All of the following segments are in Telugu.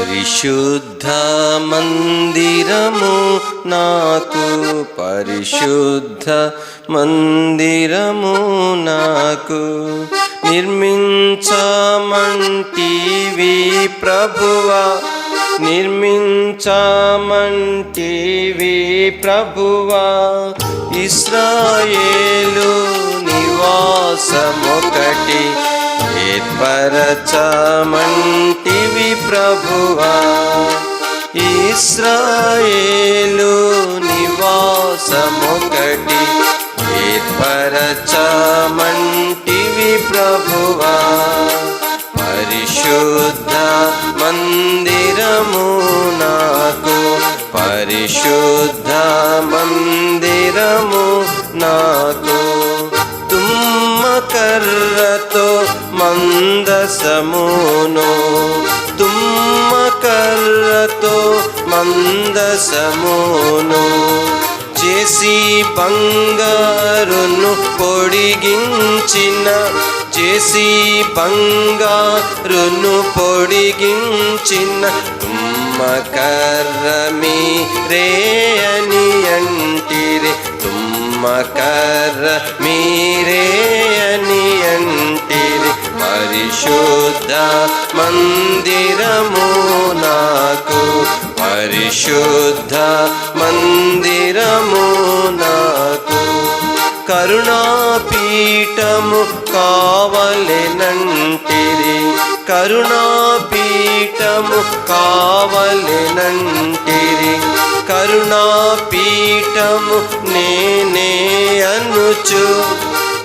పరిశుద్ధ మందిరము నాకు పరిశుద్ధ మందిరము నాకు. నిర్మించమంటివి ప్రభువా నిర్మించమంటివి ప్రభువా. ఇస్రాయేలు నివాసమొకటి ఏర్పరచమంటివి ప్రభువా ఇస్రాయేలు నివాసమొకటి ఏర్పరచమంటివి ప్రభువా పరిశుద్ధ మందిరము నాకు పరిశుద్ధ మందిరము నాకు తుమ్మకర్ర మందసమును తుమ్మకర్రతో మందసమును చేసి బంగారును పొడిగించిన చేసి బంగారును పొడిగించిన తుమ్మకర్ర మీరే అని అంటిరే. తుమ్మకర్ర మీరే అని పరిశుద్ధ మందిరము నాకు పరిశుద్ధ మందిరము నాకు. కరుణాపీఠము కావలెనంటిరి కరుణాపీఠము కావలెనంటిరి కరుణాపీఠము నేనే అనుచు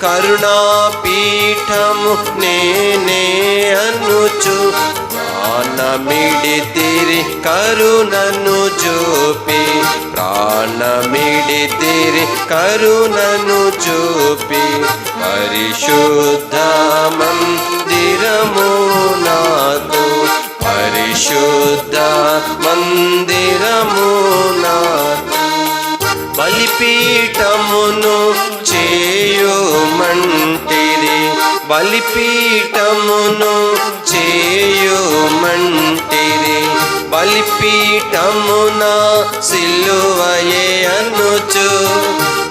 కరుణాపీఠము నేనే అనుచు. ప్రాణమిడితిరి కరుణను చూపి. ప్రాణమిడితిరి కరుణను చూపి. పరిశుద్ధ మందిరము నాకు. పరిశుద్ధ మందిరము నాకు. బలిపీఠమును బలిపీఠమును చేయుమ. బలిపీఠమున సిలువయే అనుచు.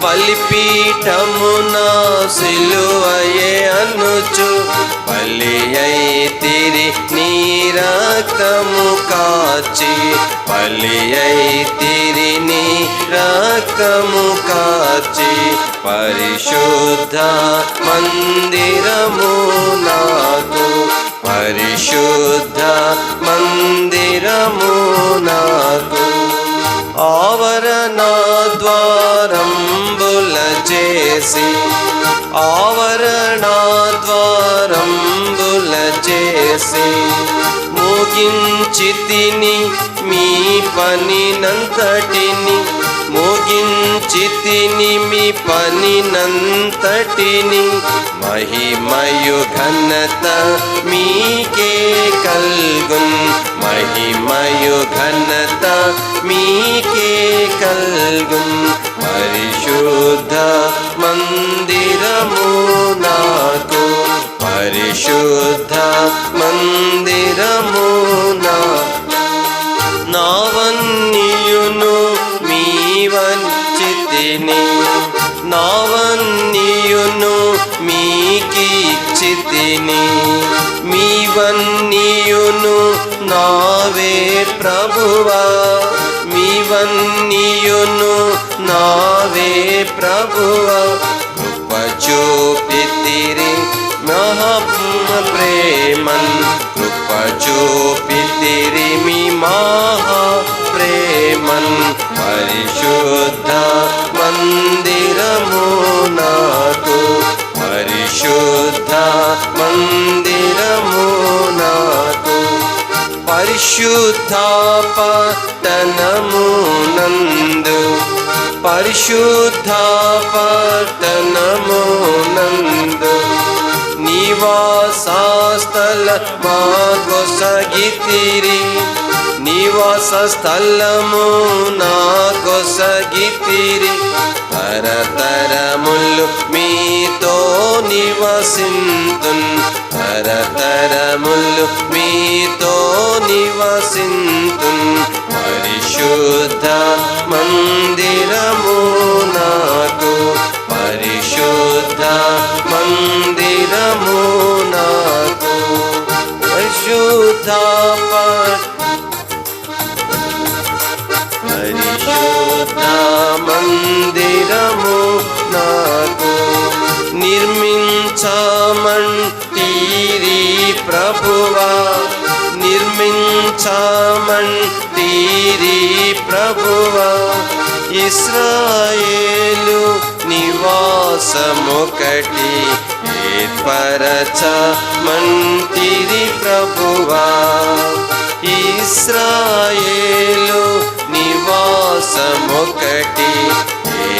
బలిపీఠమున సిలువయే అనుచు. బలి తిరి నీ కాచి. బలి తిరి నీ కాచి. పరిశుద్ధ మందిరము ఆవరణ ద్వారంబుల చేసి ఆవరణ ద్వారంబుల చేసి ముగించి తిని మీ పనినంతటిని ముగించి తిని మీ పనినంతటిని మహిమయు ఘనత మీకే కల్గున్. మహిమయు ఘనత మీకే కల్గున్ పరిశుద్ధ మందిరము నాకు. పరిశుద్ధ మందిరము నాకు. నావన్నీయును మీవంచితిని నావన్నీయును మీకిచ్చితిని. మీవన్నీయును नावे प्रभुव मि व्युनु नावे प्रभुव। उपचोपितिरि नः पूर्व प्रेमन् उपचोपितिरिमि माहाप्रेमन् मरिशोद्ध वन्दिरमु नागो मरिशुद्ध పరిశుద్ధాపతనమునందు పరిశుద్ధాపతనమునందు నివాసస్థల మాగొసగితిరి నివాసస్థలము నాగొసగితిరి తరతరములు మీతో నివసింతున్ పరతరములు మీ నివసింతు. పరిశుద్ధ మందిరము నాకు. పరిశుద్ధ మందిరము నాకు. పరిశుద్ధ ఇస్రాయేలు నివాసమొకటి. ఏర్పరచమంటిరి ప్రభువా. ఇస్రాయేలు నివాసమొకటి.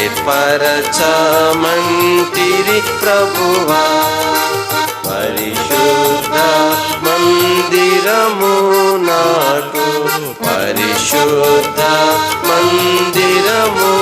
ఏర్పరచమంటిరి ప్రభువా. పరిశుద్ధ మందిరము నాకు పరిశుద్ధ మందిర amor.